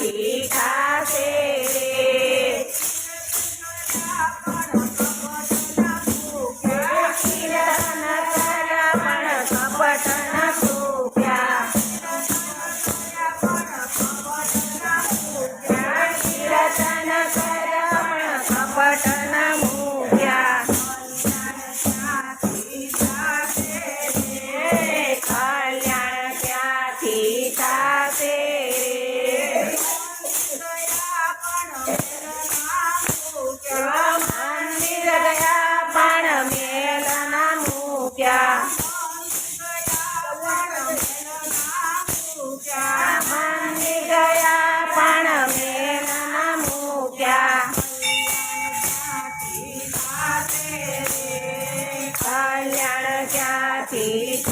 Thank you. મેલના મૂક્યા. પણ મેલના મૂક્યા કલ્યાણ ક્યાંથી